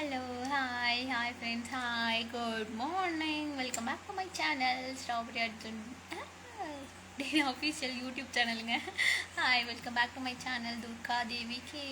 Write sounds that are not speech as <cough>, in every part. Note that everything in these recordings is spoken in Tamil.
Hello hi hi friends hi good morning welcome back to my channel strawberry Arjun daily official YouTube சேனலுங்க hi welcome back to my channel Durga Devi K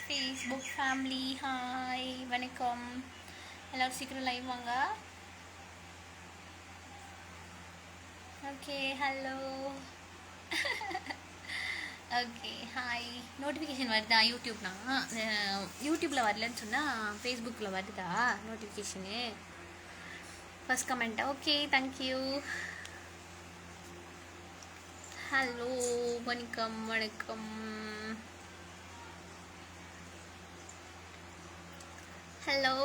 Facebook family hi வணக்கம் எல்லோரும் சீக்கிரம் லைவ் வாங்க okay hello okay hi notification வருதா? யூடியூப்னா யூடியூப்பில் வரலன்னு சொன்னால் ஃபேஸ்புக்கில் வருதா? Notification first comment okay thank you hello வணக்கம் வணக்கம். Hello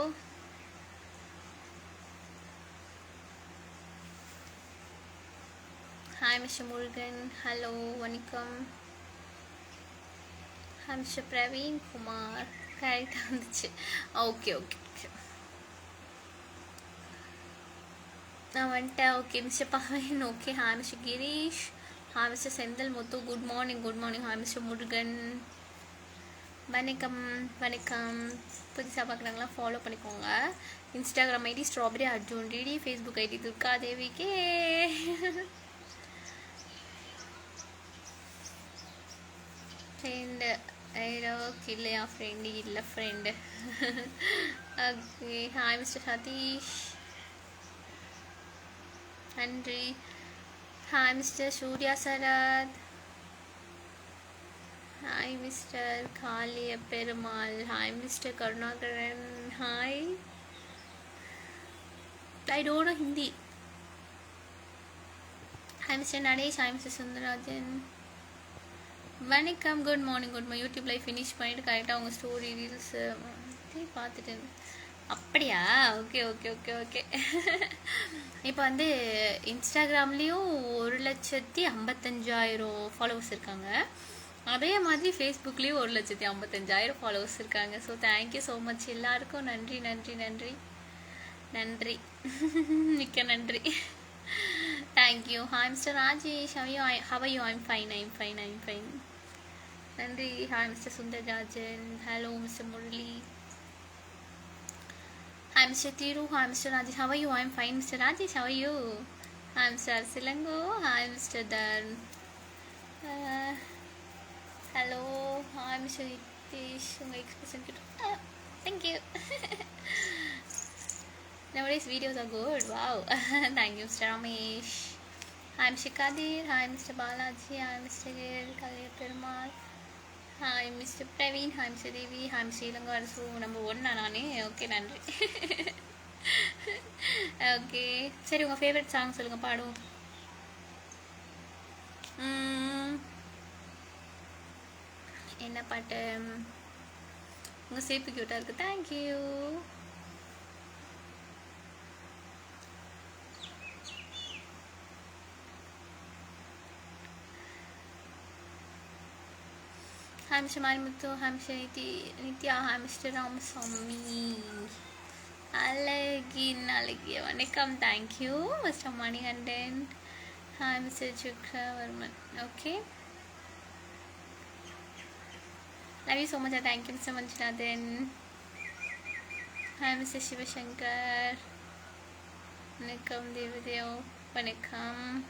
hi mister Murugan hello வணக்கம். ஹாய் பிரவீன் குமார் கரெக்டாக வந்துச்சு ஓகே ஓகே ஓகே நான் வந்துட்டேன் okay mister Pavan okay hi mister Girish hi mister Senthil Muthu good morning good morning hi mister Murugan வணக்கம் வணக்கம் புதுசாக பார்க்குறாங்களா ஃபாலோ பண்ணிக்கோங்க Instagram ID strawberry Arjun DD Facebook ID Durga தேவிக்கே and ஐடோ இல்லையா ஃப்ரெண்டு இல்லை friend okay hi mister Sathish நன்றி. Hi mister Surya Sarath hi mister Kaliya Perumal hi mister Karunakaran hi I don't know Hindi hi mister Natesh hi mister Sundararajan வணக்கம் good morning good morning YouTube live finish பண்ணிட்டு கரெக்டாக உங்கள் ஸ்டோரி ரீல்ஸு பார்த்துட்டு அப்படியா? ஓகே ஓகே ஓகே ஓகே இப்போ வந்து இன்ஸ்டாகிராம்லேயும் ஒரு லட்சத்தி ஐம்பத்தஞ்சாயிரம் ஃபாலோவர்ஸ் இருக்காங்க. அதே மாதிரி ஃபேஸ்புக்லேயும் ஒரு லட்சத்தி ஐம்பத்தஞ்சாயிரம் ஃபாலோவர்ஸ் இருக்காங்க. So thank you so much எல்லாருக்கும் நன்றி நன்றி நன்றி. நன்றி. மிக்க நன்றி. Thank you hi mister Rajesh how are you how are you I'm fine I'm fine I'm fine Nandri, hi Mr. Sundarrajan, hello Mr. Murli. hi Mr. Tiru. hi Mr. Rajesh, how are you? I'm fine Mr. Rajesh, how are you? Hi Mr. Silango, hi Mr. Dharm, uh, hello, hi Mr. Hitesh, my expression cute, oh, thank you. <laughs> Nowadays videos are good, wow, <laughs> thank you Mr. Ramesh. I'm Shikadir, hi Mr. Balaji, I'm Mr. Gil, Kalir Pirmal. Hi mister Praveen hi mister Devi hi Mr. Ilangar. அரசு number ஒன்னா நானே ஓகே நன்றி ஓகே சரி உங்கள் ஃபேவரட் சாங் சொல்லுங்கள் பாடும் என்ன பாட்டு? உங்கள் சேப்பு கியூட்டாக இருக்குது thank you Hamşe Marmutu, Hamşe Niti, Nitya, Hamster Ram Swami. Alagin, Alagin. Vanakkam, thank you, Mr. Manikandan. Hi, Mr. Chukravarman. Okay. Love you so much. Thank you, Mr. Manjunathan. Hi, Mr. Shivashankar. Vanakkam, Devadev. Vanakkam.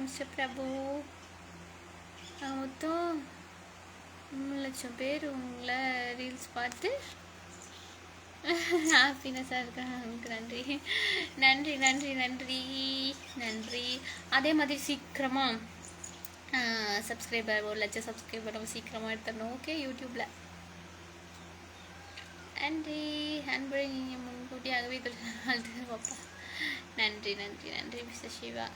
Mister Prabhu நாங்கள் மொத்தம் மூணு லட்சம் பேர் உங்களை ரீல்ஸ் பார்த்து ஹாப்பினஸாக இருக்காங்க நன்றி. நன்றி நன்றி நன்றி நன்றி. அதே மாதிரி சீக்கிரமாக சப்ஸ்கிரைபர் ஒரு லட்சம் சப்ஸ்கிரைபர் நம்ம சீக்கிரமாக எடுத்துடணும். ஓகே யூடியூப்பில் நன்றி. அன்புரை நீங்கள் முன்கூட்டியாகவே வாழ்த்து பாப்பா. நன்றி நன்றி நன்றி mister Shiva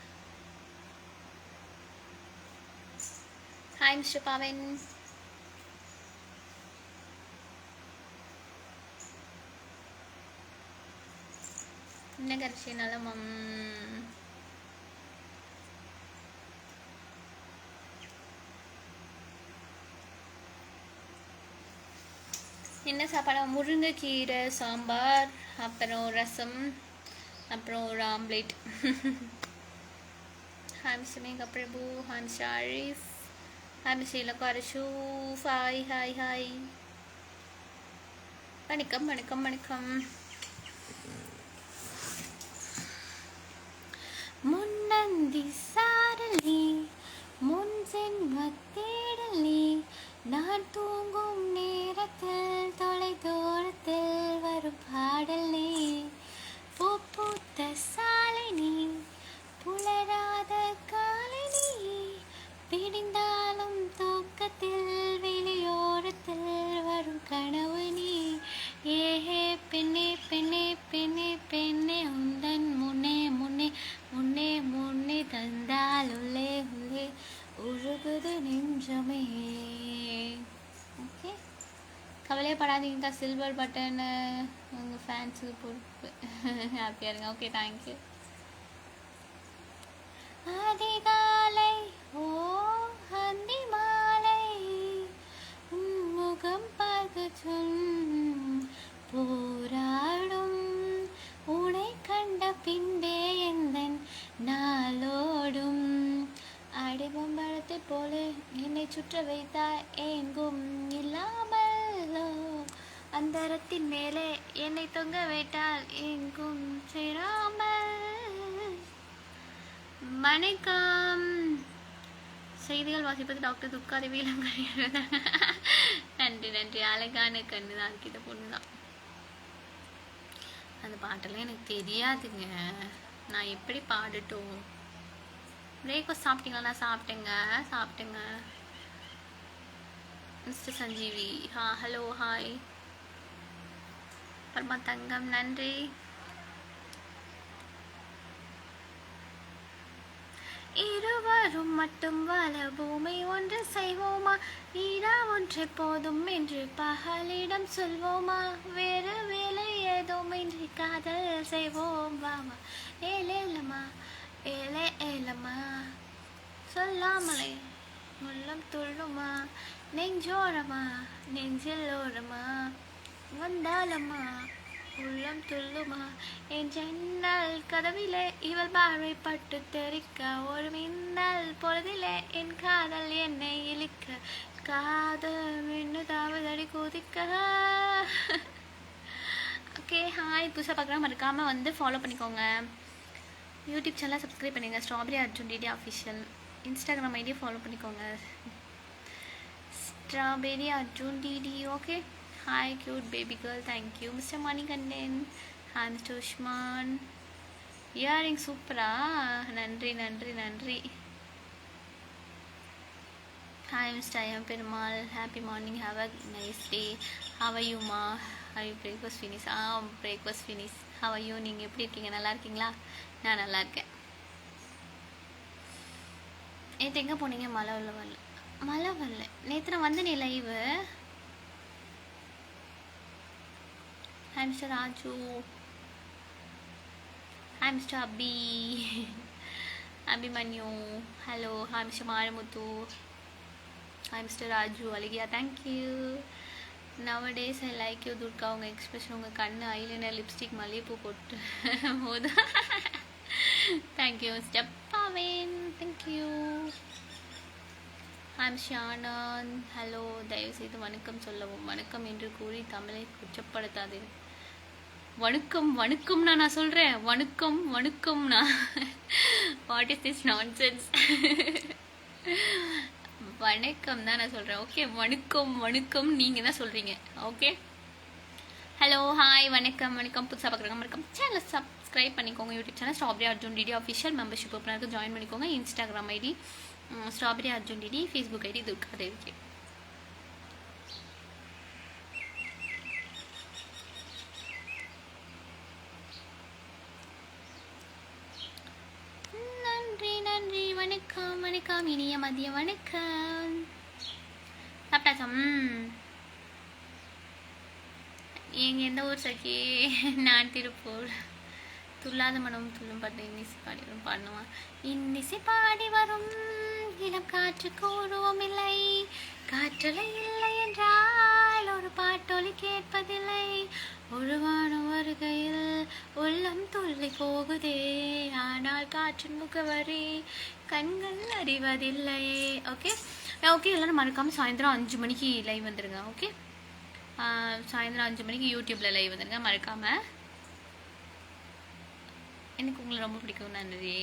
hi mister Pavan என்ன கரிசி நலமம் என்ன சாப்பாடு முருங்கைக்கீரை சாம்பார் அப்புறம் ரசம் அப்புறம் ஒரு omelette <laughs> Hi, Mr. Mega Prabhu. Hi, Mr. Hi, Mr. Ilakarashuf. Hi hi hi. வணக்கம் வணக்கம் வணக்கம் முன்னந்தி சாரலி முன் சென்ம நான் தூங்கும் நேரத்தில் தொலை தூரத்தில் வரும் பாடல் நீ பூ பூத்த சாலை நீ புலராத காலை நீ பிடிந்தாலும் பக்கத்தில் வெளியோரத்தில் வரும் கனவு நீ. ஏஹே பெண்ணே பெண்ணே பெண்ணே பெண்ணே உந்தன் முன்னே முன்னே முன்னே முன்னே தந்தால் உள்ளே உள்ளே உழுகுது நின்றமே ஓகே கவலையப்படாதீங்கக்கா சில்வர் பட்டனு உங்கள் ஃபேன்ஸுக்கு பொறுப்பு. ஹாப்பியாக இருங்க. ஓகே தேங்க்யூ அதிகாலை ஓ ஹந்திமா முகம் பார்க்க சொல் போராடும் உனை கண்ட பின்பே எந்தன் நாளோடும் அடிபம்பரத்தை போல என்னை சுற்ற வைத்தாய் எங்கும் இல்லாமலோ அந்தரத்தின் மேலே என்னை தொங்க வைத்தால் எங்கும் சேராமல் வணக்கம் செய்திகள் வாசிப்பது டாக்டர் துர்காதேவி இளங்கரை நன்றி நன்றி. அழகான கண்ணு தான் கிட்ட பொண்ணு தான் அந்த பாட்டெல்லாம் எனக்கு தெரியாதுங்க. நான் எப்படி பாடட்டும்? பிரேக்ஃபாஸ்ட் சாப்பிட்டீங்களா? நான் சாப்பிட்டேங்க. சாப்பிட்டேங்க. மிஸ்டர் சஞ்சீவி. ஹா ஹலோ ஹாய் அப்புறமா தங்கம் நன்றி. இருவரும் மட்டும் வாழ பூமி ஒன்று செய்வோமா? நீடா ஒன்று போதும் என்று பகலிடம் சொல்வோமா? வேறு வேலை ஏதுமின்றி காதல் செய்வோம். வாமா. ஏலேலமா ஏலே ஏலமா சொல்லாமலே உள்ளம் துள்ளுமா? நெஞ்சோரமா? நெஞ்சில் ஓரமா? வந்தாலம்மா. உள்ளம் துள்ளுமா? என் ஜன்னல் கதவிலே இவள் பார்வை பட்டு தெரிக்க ஒரு மின்னல் பொழுதிலே என் காதல் என்னை இழுக்க காதல் மின்னுதாவது அடி குதிக்க. ஓகே ஹாய் புதுசாக பார்க்குற மறக்காமல் வந்து ஃபாலோ பண்ணிக்கோங்க. யூடியூப் சேனலை சப்ஸ்கிரைப் பண்ணுங்கள் strawberry Arjun DD official Instagram ஐடியை ஃபாலோ பண்ணிக்கோங்க. Strawberry Arjun DD okay hi cute baby girl thank you mister Manikandan hi mister Usman earring சூப்பரா நன்றி நன்றி நன்றி hi mister I'm Perumal happy morning have a nice day how Yuma how breakfast finish ah breakfast finish how you நீங்கள் எப்படி இருக்கீங்க? நல்லா இருக்கீங்களா? நான் நல்லா இருக்கேன். நேற்று எங்கே போனீங்க? மழை உள்ள வரல. மழை வரல. நேற்று நான் வந்தேனே live hamster mister Raju hi Abhi Abhimanyu hello hamster Maramuthu hamster Raju அழகியா thank you nowadays I like you Durga உங்கள் எக்ஸ்பிரஷன் உங்கள் கண் ஐலைனர் லிப்ஸ்டிக் மல்லிகைப்பூ போட்டு போது? Thank you ஸ்டெப்பாவேன் thank you I'm Shannon hello தயவுசெய்து வணக்கம் சொல்லவும். வணக்கம் என்று கூறி தமிழை குற்றப்படுத்தாது வணக்கம் வணக்கம்னா நான் சொல்கிறேன் வணக்கம் வணக்கம்னா வாட் இஸ் திஸ் நான்சென்ஸ் வணக்கம் தான் நான் சொல்கிறேன் ஓகே வணக்கம் வணக்கம். நீங்கள் தான் சொல்கிறீங்க ஓகே ஹலோ ஹாய் வணக்கம் வணக்கம். புதுசாக பார்க்குறாங்க வணக்கம் சேனலை சப்ஸ்கிரைப் பண்ணிக்கோங்க. YouTube channel strawberry Arjun DD official membership ஓப்பனருக்கு join பண்ணிக்கோங்க. Instagram ID strawberry Arjun DD Facebook ID Durga தேவிக்கு நன்றி நன்றி வணக்கம் இனிய மதிய வணக்கம். சாப்பிட்டாச்சம் எங்க எந்த ஊர் சகி? நான் திருப்பூர். துல்லாத மனம் துள்ளும் பாட்டு இன்னிசை பாடி வரும் பாடணுமா? இன்னிசை பாடி வரும். இளம் காற்றுக்கு உருவம் இல்லை. காற்றலை இல்லை என்றால் ஒரு பாட்டொலி கேட்பதில்லை. உருவான வருகையில் உள்ளம் தொல்லை போகுதே. ஆனால் காற்றின் முகவரி கண்கள் அறிவதில்லை ஓகே ஓகே எல்லாரும் மறக்காமல் சாயந்தரம் அஞ்சு மணிக்கு லைவ் வந்துடுங்க ஓகே சாயந்தரம் அஞ்சு மணிக்கு யூடியூப்பில் லைவ் வந்துடுங்க மறக்காமல் எனக்கு உங்களை ரொம்ப பிடிக்கும் நன்றி.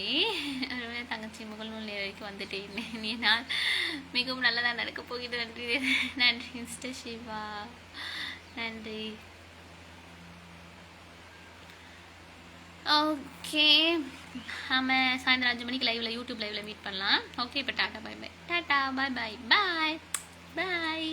அதுவே தங்கச்சி முகநூல் வரைக்கும் வந்துட்டேன் நீ நான் மிகவும் நல்லதாக நடக்க போகிறது. நன்றி. நன்றி மிஸ்டர் சிவா நன்றி. ஓகே நம்ம சாயந்தரம் அஞ்சு மணிக்கு லைவ்ல யூடியூப் லைவ்ல மீட் பண்ணலாம். ஓகே இப்போ டாட்டா பாய் பாய் டாட்டா பாய் பாய் பாய் பாய்